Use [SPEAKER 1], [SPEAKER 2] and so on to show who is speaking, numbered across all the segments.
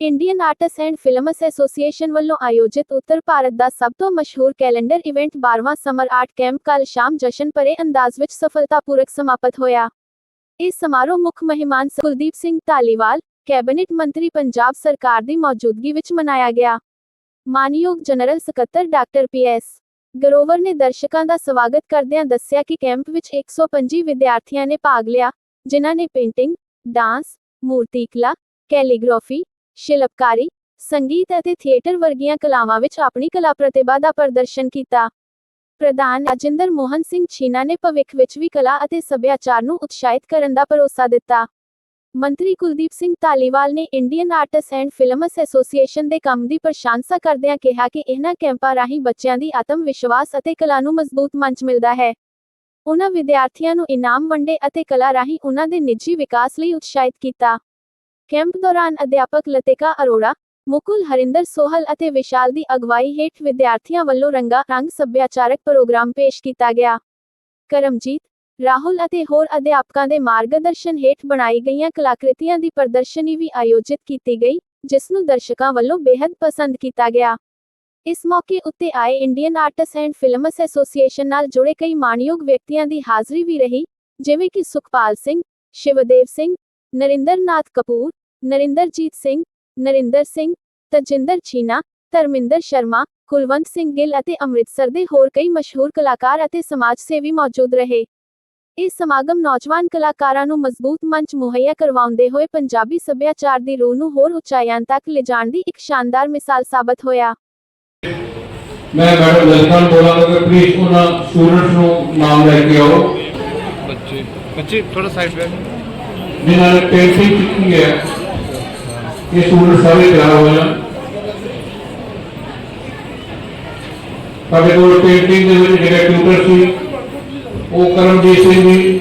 [SPEAKER 1] Indian artist and films association ਵੱਲੋਂ ਆਯੋਜਿਤ ਉੱਤਰ ਭਾਰਤ ਦਾ ਸਭ ਤੋਂ ਮਸ਼ਹੂਰ ਕੈਲੰਡਰ ਇਵੈਂਟ 12ਵਾਂ ਸਮਰ ਆਰਟ ਕੈਂਪ ਕੱਲ ਸ਼ਾਮ ਜਸ਼ਨ ਭਰੇ ਅੰਦਾਜ਼ ਵਿੱਚ ਸਫਲਤਾਪੂਰਕ ਸਮਾਪਤ ਹੋਇਆ। ਇਸ ਸਮਾਰੋਹ ਮੁੱਖ ਮਹਿਮਾਨ ਕੁਲਦੀਪ ਸਿੰਘ ਧਾਲੀਵਾਲ, ਕੈਬਨਿਟ ਮੰਤਰੀ ਪੰਜਾਬ ਸਰਕਾਰ ਦੀ ਮੌਜੂਦਗੀ ਵਿੱਚ ਮਨਾਇਆ ਗਿਆ। ਮਾਨਯੋਗ ਜਨਰਲ ਸਕੱਤਰ ਡਾਕਟਰ ਪੀਐਸ ਗਰੋਵਰ ਨੇ ਦਰਸ਼ਕਾਂ ਦਾ ਸਵਾਗਤ ਕਰਦਿਆਂ ਦੱਸਿਆ ਕਿ ਕੈਂਪ ਵਿੱਚ 125 ਵਿਦਿਆਰਥੀਆਂ ਨੇ ਭਾਗ ਲਿਆ, ਜਿਨ੍ਹਾਂ ਨੇ ਪੇਂਟਿੰਗ, ਡਾਂਸ ਮੂਰਤੀ ਕਲਾ ਕੈਲੀਗ੍ਰਾਫੀ ਸ਼ਿਲਪਕਾਰੀ, ਸੰਗੀਤ ਅਤੇ ਥੀਏਟਰ ਵਰਗੀਆਂ ਕਲਾਵਾਂ ਵਿੱਚ ਆਪਣੀ ਕਲਾ ਪ੍ਰਤਿਭਾ ਦਾ ਪ੍ਰਦਰਸ਼ਨ ਕੀਤਾ। ਪ੍ਰਧਾਨ ਰਾਜਿੰਦਰ ਮੋਹਨ ਸਿੰਘ ਛੀਨਾ ਨੇ ਭਵਿੱਖ ਵਿੱਚ ਵੀ ਕਲਾ ਅਤੇ ਸੱਭਿਆਚਾਰ ਨੂੰ ਉਤਸ਼ਾਹਿਤ ਕਰਨ ਦਾ ਭਰੋਸਾ ਦਿੱਤਾ। ਮੰਤਰੀ ਕੁਲਦੀਪ ਸਿੰਘ ਧਾਲੀਵਾਲ ਨੇ Indian artist and films association ਦੇ ਕੰਮ ਦੀ ਪ੍ਰਸ਼ੰਸਾ ਕਰਦਿਆਂ ਕਿਹਾ ਕਿ ਇਹਨਾਂ ਕੈਂਪਾਂ ਰਾਹੀਂ ਬੱਚਿਆਂ ਦੀ ਆਤਮ ਵਿਸ਼ਵਾਸ ਅਤੇ ਕਲਾ ਨੂੰ ਮਜ਼ਬੂਤ ਮੰਚ ਮਿਲਦਾ ਹੈ। ਉਹਨਾਂ ਵਿਦਿਆਰਥੀਆਂ ਨੂੰ ਇਨਾਮ ਵੰਡੇ ਅਤੇ ਕਲਾ ਰਾਹੀਂ ਉਹਨਾਂ ਦੇ ਨਿੱਜੀ ਵਿਕਾਸ ਲਈ ਉਤਸ਼ਾਹਿਤ ਕੀਤਾ। ਕੈਂਪ ਦੌਰਾਨ ਅਧਿਆਪਕ ਲਤਿਕਾ ਅਰੋੜਾ, ਮੁਕੁਲ ਹਰਿੰਦਰ ਸੋਹਲ ਅਤੇ ਵਿਸ਼ਾਲ ਦੀ ਅਗਵਾਈ ਹੇਠ ਵਿਦਿਆਰਥੀਆਂ ਵੱਲੋਂ ਰੰਗਾ ਰੰਗ ਸੱਭਿਆਚਾਰਕ ਪ੍ਰੋਗਰਾਮ ਪੇਸ਼ ਕੀਤਾ ਗਿਆ। ਕਰਮਜੀਤ, ਰਾਹੁਲ ਅਤੇ ਹੋਰ ਅਧਿਆਪਕਾਂ ਦੇ ਮਾਰਗਦਰਸ਼ਨ ਹੇਠ ਬਣਾਈ ਗਈਆਂ ਕਲਾਕ੍ਰਿਤੀਆਂ ਦੀ ਪ੍ਰਦਰਸ਼ਨੀ ਵੀ ਆਯੋਜਿਤ ਕੀਤੀ ਗਈ, ਜਿਸ ਨੂੰ ਦਰਸ਼ਕਾਂ ਵੱਲੋਂ ਬੇहद ਪਸੰਦ ਕੀਤਾ ਗਿਆ। ਇਸ ਮੌਕੇ ਉੱਤੇ ਆਏ Indian artist and films association ਨਾਲ ਜੁੜੇ ਕਈ ਮਾਣਯੋਗ ਵਿਅਕਤੀਆਂ ਦੀ ਹਾਜ਼ਰੀ ਵੀ ਰਹੀ, ਜਿਵੇਂ ਕਿ ਸੁਖਪਾਲ ਸਿੰਘ, ਸ਼ਿਵਦੇਵ ਸਿੰਘ, ਨਰਿੰਦਰਨਾਥ ਕਪੂਰ ਨਰਿੰਦਰਜੀਤ ਸਿੰਘ ਨਰਿੰਦਰ ਸਿੰਘ ਤਜਿੰਦਰ ਛੀਨਾ ਧਰਮਿੰਦਰ ਸ਼ਰਮਾ ਕੁਲਵੰਤ ਸਿੰਘ ਗਿੱਲ ਅਤੇ ਅੰਮ੍ਰਿਤਸਰ ਦੇ ਹੋਰ ਕਈ ਮਸ਼ਹੂਰ ਕਲਾਕਾਰ ਅਤੇ ਸਮਾਜ ਸੇਵੀ ਮੌਜੂਦ ਰਹੇ। ਇਸ ਸਮਾਗਮ ਨੌਜਵਾਨ ਕਲਾਕਾਰਾਂ ਨੂੰ ਮਜ਼ਬੂਤ ਮੰਚ ਮੁਹੱਈਆ ਕਰਵਾਉਂਦੇ ਹੋਏ ਪੰਜਾਬੀ ਸੱਭਿਆਚਾਰ ਦੀ ਰੂਹ ਨੂੰ ਹੋਰ ਉਚਾਈਆਂ ਤੱਕ ਲਿਜਾਣ ਦੀ ਇੱਕ ਸ਼ਾਨਦਾਰ ਮਿਸਾਲ ਸਾਬਤ ਹੋਇਆ।
[SPEAKER 2] ਮੈਂ ਮੈਡਮ ਜਸਪਾਲ ਬੋਲਾਂਗਾ ਕਿ ਪਲੀਜ਼ ਉਹਨਾਂ ਸਟੂਡੈਂਟਸ ਨੂੰ ਨਾਮ ਲੈ ਕੇ ਆਓ
[SPEAKER 3] ਬੱਚੇ ਬੱਚੇ ਥੋੜਾ ਸਾਈਡ ਬੈਠ
[SPEAKER 2] ਜਿਨ੍ਹਾਂ ਨੇ ਪੇਂਟਿੰਗ ਕੀਤੀ ਹੈ। ਇਹ ਸਟੂਡੈਂਟ ਸਾਰੇ ਤਿਆਰ ਹੋ ਜਾਣ ਸਾਡੇ ਕੋਲ ਪੇਂਟਿੰਗ ਦੇ ਵਿੱਚ ਜਿਹੜੇ ਟਿਊਟਰ ਸੀ ਉਹ ਕਰਮਜੀਤ ਸਿੰਘ ਜੀ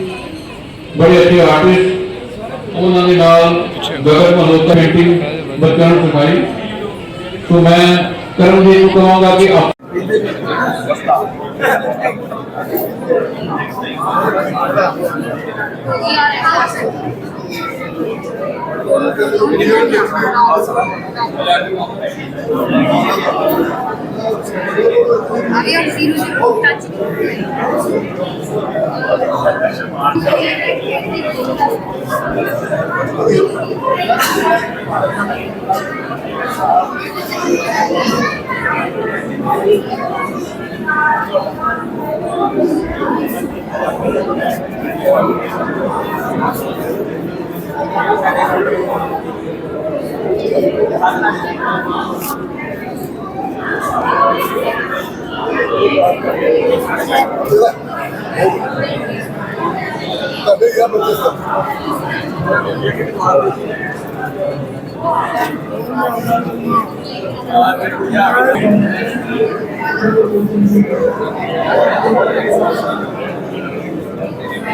[SPEAKER 2] ਬੜੇ ਅੱਛੇ ਆਰਟਿਸਟ ਉਹਨਾਂ ਦੇ ਨਾਲ ਗਗਨ ਮਲਹੋਤਰਾ ਪੇਂਟਿੰਗ ਬੱਚਿਆਂ ਨੂੰ ਸਿਖਾਈ ਸੋ ਮੈਂ ਕਰਮਜੀਤ ਨੂੰ ਕਹਾਂਗਾ ਕਿ ਆਪ
[SPEAKER 4] Aí é um vírus importante. ya berkesan.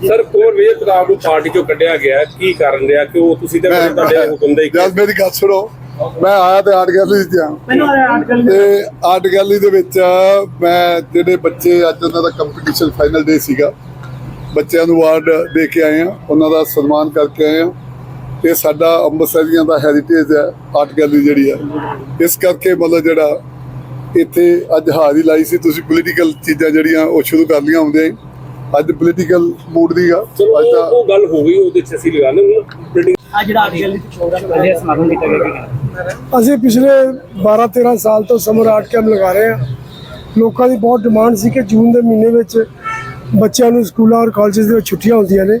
[SPEAKER 5] ਸਰ ਕੋਰ ਵਿਜੇ ਪ੍ਰਤਾਪ ਨੂੰ ਪਾਰਟੀ ਚੋਂ ਕੱਢਿਆ ਗਿਆ ਹੈ। ਕੀ ਕਾਰਨ ਰਿਹਾ ਕਿ ਉਹ ਤੁਸੀਂ ਤਾਂ
[SPEAKER 6] ਮੈਂ
[SPEAKER 5] ਤੁਹਾਡੇ ਹੁਕਮ ਦੇ
[SPEAKER 6] ਜਦ ਮੇਰੀ ਗੱਲ ਸੁਣੋ ਮੈਂ ਆਇਆ ਤੇ ਆਰਟ ਗੈਲਰੀ ਚ ਆ ਤੇ ਆਰਟ ਗੈਲਰੀ ਦੇ ਵਿੱਚ ਮੈਂ ਜਿਹੜੇ ਬੱਚੇ ਅੱਜ ਉਹਨਾਂ ਦਾ ਕੰਪੀਟੀਸ਼ਨ ਫਾਈਨਲ ਡੇ ਸੀਗਾ ਬੱਚਿਆਂ ਨੂੰ ਅਵਾਰਡ ਦੇ ਕੇ ਆਏ ਆ ਉਹਨਾਂ ਦਾ ਸਨਮਾਨ ਕਰਕੇ ਆਏ ਆ ਇਹ ਸਾਡਾ ਅੰਮ੍ਰਿਤਸਰੀਆਂ ਦਾ ਹੈਰੀਟੇਜ ਹੈ ਆਰਟ ਗੈਲਰੀ ਜਿਹੜੀ ਹੈ। ਇਸ ਕਰਕੇ ਮਤਲਬ ਜਿਹੜਾ ਇੱਥੇ ਅੱਜ ਹਾਜ਼ਰੀ ਲਾਈ ਸੀ ਤੁਸੀਂ ਪੋਲੀਟੀਕਲ ਚੀਜ਼ਾਂ ਜਿਹੜੀਆਂ ਉਹ ਸ਼ੁਰੂ ਕਰ ਲੀਆਂ ਹੁੰਦੇ ਅੱਜ ਪੋਲੀਟੀਕਲ ਮੂਡ ਦੀ ਆ। ਅੱਜ ਦਾ
[SPEAKER 5] ਉਹ ਗੱਲ ਹੋ ਗਈ ਉਹਦੇ ਚ ਅਸੀਂ ਲਗਾ ਲੈਂਦੇ ਹਾਂ।
[SPEAKER 7] ਆ ਜਿਹੜਾ ਆਰਟ ਗੈਲਰੀ ਕਰ ਰਿਹਾ ਸਮਾਗਮ ਕੀਤਾ ਗਿਆ
[SPEAKER 8] ਅਸੀਂ ਪਿਛਲੇ 12-13 ਸਾਲ ਤੋਂ ਸਮਰ ਆਰਟ ਕੈਂਪ ਲਗਾ ਰਹੇ ਹਾਂ। ਲੋਕਾਂ ਦੀ ਬਹੁਤ ਡਿਮਾਂਡ ਸੀ ਕਿ ਜੂਨ ਦੇ ਮਹੀਨੇ ਵਿੱਚ ਬੱਚਿਆਂ ਨੂੰ ਸਕੂਲਾਂ ਔਰ ਕਾਲਜਸ ਦੇ ਵਿੱਚ ਛੁੱਟੀਆਂ ਹੁੰਦੀਆਂ ਨੇ।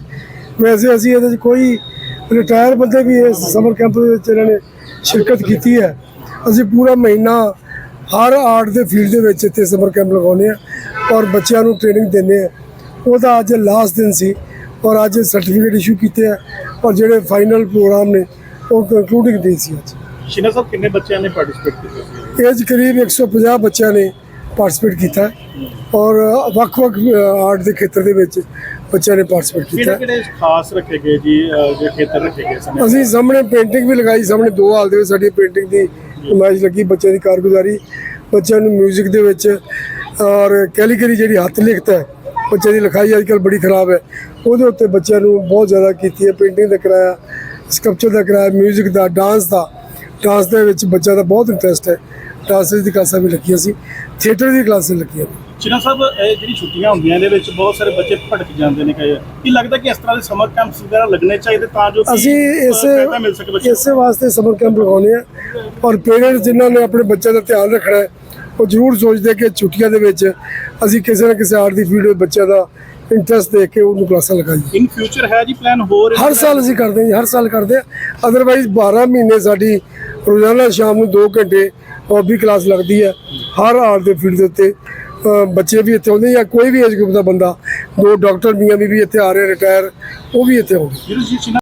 [SPEAKER 8] ਵੈਸੇ ਅਸੀਂ ਇਹਦੇ 'ਚ ਕੋਈ ਰਿਟਾਇਰ ਬੰਦੇ ਵੀ ਇਸ ਸਮਰ ਕੈਂਪ ਦੇ ਵਿੱਚ ਇਹਨਾਂ ਨੇ ਸ਼ਿਰਕਤ ਕੀਤੀ ਹੈ। ਅਸੀਂ ਪੂਰਾ ਮਹੀਨਾ ਹਰ ਆਰਟ ਦੇ ਫੀਲਡ ਦੇ ਵਿੱਚ ਇੱਥੇ ਸਮਰ ਕੈਂਪ ਲਗਾਉਂਦੇ ਆ ਔਰ ਬੱਚਿਆਂ ਨੂੰ ਟ੍ਰੇਨਿੰਗ ਦਿੰਦੇ ਆ ਉਹਦਾ ਅੱਜ ਲਾਸਟ ਦਿਨ ਸੀ ਔਰ ਅੱਜ ਸਰਟੀਫਿਕੇਟ ਇਸ਼ੂ ਕੀਤੇ ਆ ਔਰ ਜਿਹੜੇ ਫਾਈਨਲ ਪ੍ਰੋਗਰਾਮ ਨੇ ਉਹ ਕੰਕਲੂਡਿੰਗ ਡੇ ਸੀ ਅੱਜ।
[SPEAKER 5] ਸ਼ਿਨਾ ਸਾਹਿਬ ਕਿੰਨੇ ਬੱਚਿਆਂ ਨੇ ਪਾਰਟਿਸਿਪੇਟ ਕੀਤਾ
[SPEAKER 8] ਇਹ 'ਚ ਕਰੀਬ 150 ਬੱਚਿਆਂ ਨੇ ਪਾਰਟਿਸਿਪੇਟ ਕੀਤਾ ਹੈ ਔਰ ਵੱਖ-ਵੱਖ ਆਰਟ ਦੇ ਖੇਤਰ ਦੇ ਵਿੱਚ ਬੱਚਿਆਂ ਨੇ ਪਾਰਟਿਸਿਪੇਟ ਕੀਤਾ ਹੈ।
[SPEAKER 5] ਕਿਹੜੇ ਖਾਸ ਰੱਖੇ ਗਏ ਜੀ ਜੇ ਖੇਤਰ ਰੱਖੇ ਗਏ ਸਨ
[SPEAKER 8] ਅਸੀਂ ਸਾਹਮਣੇ ਪੇਂਟਿੰਗ ਵੀ ਲਗਾਈ ਸਾਹਮਣੇ ਦੋ ਹਾਲ ਦੇ ਵਿੱਚ ਸਾਡੀ ਪੇਂਟਿੰਗ ਦੀ ਨੁਮਾਇਸ਼ ਲੱਗੀ ਬੱਚਿਆਂ ਦੀ ਕਾਰਗੁਜ਼ਾਰੀ ਬੱਚਿਆਂ ਨੂੰ 뮤직 ਦੇ ਵਿੱਚ ਔਰ ਕੈਲੀਗਰੀ ਜਿਹੜੀ ਹੱਥ ਲਿਖਤ ਹੈ ਬੱਚਿਆਂ ਦੀ ਲਿਖਾਈ ਅੱਜ ਕੱਲ੍ਹ ਬੜੀ ਖਰਾਬ ਹੈ ਉਹਦੇ ਉੱਤੇ ਬੱਚਿਆਂ ਨੂੰ ਬਹੁਤ ਜ਼ਿਆਦਾ ਕੀਤੀ ਹੈ ਪੇਂਟਿੰਗ ਦਾ ਕਰਾਇਆ ਸਕਲਪਚਰ ਦਾ ਕਰਾਇਆ 뮤직 ਦਾ ਡਾਂਸ ਦਾ ਡਾਂਸ ਦੇ ਵਿੱਚ ਬੱਚਿਆਂ ਦਾ ਬਹੁਤ ਇੰਟਰਸਟ ਹੈ। ਡਾਂਸ ਦੀ ਕਲਾਸਾਂ ਵੀ ਲੱਗੀਆਂ ਸੀ। ਥੀਏਟਰ ਦੀ ਕਲਾਸਾਂ ਲੱਗੀਆਂ।
[SPEAKER 5] ਸ਼ਿਨਾ ਸਾਹਿਬ ਇਹ ਜਿਹੜੀ ਛੁੱਟੀਆਂ ਹੁੰਦੀਆਂ ਇਹਦੇ ਵਿੱਚ ਬਹੁਤ ਸਾਰੇ ਬੱਚੇ ਭਟਕ ਜਾਂਦੇ ਨੇ ਕਈ ਕੀ ਲੱਗਦਾ ਕਿ ਇਸ ਤਰ੍ਹਾਂ ਦੇ ਸਮਰ ਕੈਂਪਸ ਵਗੈਰਾ ਲੱਗਣੇ ਚਾਹੀਦੇ ਤਾਂ ਜੋ
[SPEAKER 8] ਅਸੀਂ ਇਸੇ
[SPEAKER 5] ਨੂੰ?
[SPEAKER 8] ਇਸੇ ਵਾਸਤੇ ਸਮਰ ਕੈਂਪ ਲਗਾਉਂਦੇ ਆ ਔਰ ਪੇਰੈਂਟਸ ਜਿਨ੍ਹਾਂ ਨੇ ਆਪਣੇ ਬੱਚਿਆਂ ਦਾ ਧਿਆਨ ਰੱਖਣਾ ਹੈ ਉਹ ਜ਼ਰੂਰ ਸੋਚਦੇ ਕਿ ਛੁੱਟੀਆਂ ਦੇ ਵਿੱਚ ਅਸੀਂ ਕਿਸੇ ਨਾ ਕਿਸੇ ਆਰਟ ਦੀ ਫੀਲਡ ਵਿੱਚ ਬੱਚਿਆਂ ਦਾ ਇੰਟਰਸਟ ਦੇਖ ਕੇ ਉਹਨੂੰ ਕਲਾਸਾਂ ਲਗਾਈਏ।
[SPEAKER 5] ਇਨ ਫਿਊਚਰ ਹੈ ਜੀ ਪਲਾਨ ਹੋਰ
[SPEAKER 8] ਹਰ ਸਾਲ ਅਸੀਂ ਕਰਦੇ ਹਾਂ ਜੀ ਹਰ ਸਾਲ ਕਰਦੇ ਆ ਅਦਰਵਾਈਜ਼ 12 ਮਹੀਨੇ ਸਾਡੀ ਰੋਜ਼ਾਨਾ ਸ਼ਾਮ ਨੂੰ 2 ਘੰਟੇ ਹੌਬੀ ਕਲਾਸ ਲੱਗਦੀ ਹੈ। ਹਰ ਆਰਟ ਦੇ ਫੀਲਡ ਦੇ ਉੱਤੇ ਬੱਚੇ ਵੀ ਇੱਥੇ ਆਉਂਦੇ ਜਾਂ ਕੋਈ ਵੀ ਏਜ ਗਰੁੱਪ ਦਾ ਬੰਦਾ, ਦੋ ਡਾਕਟਰ ਮੀਆਂ ਵੀ ਇੱਥੇ ਆ ਰਹੇ ਰਿਟਾਇਰ ਉਹ ਵੀ ਇੱਥੇ ਆਉਂਦੇ।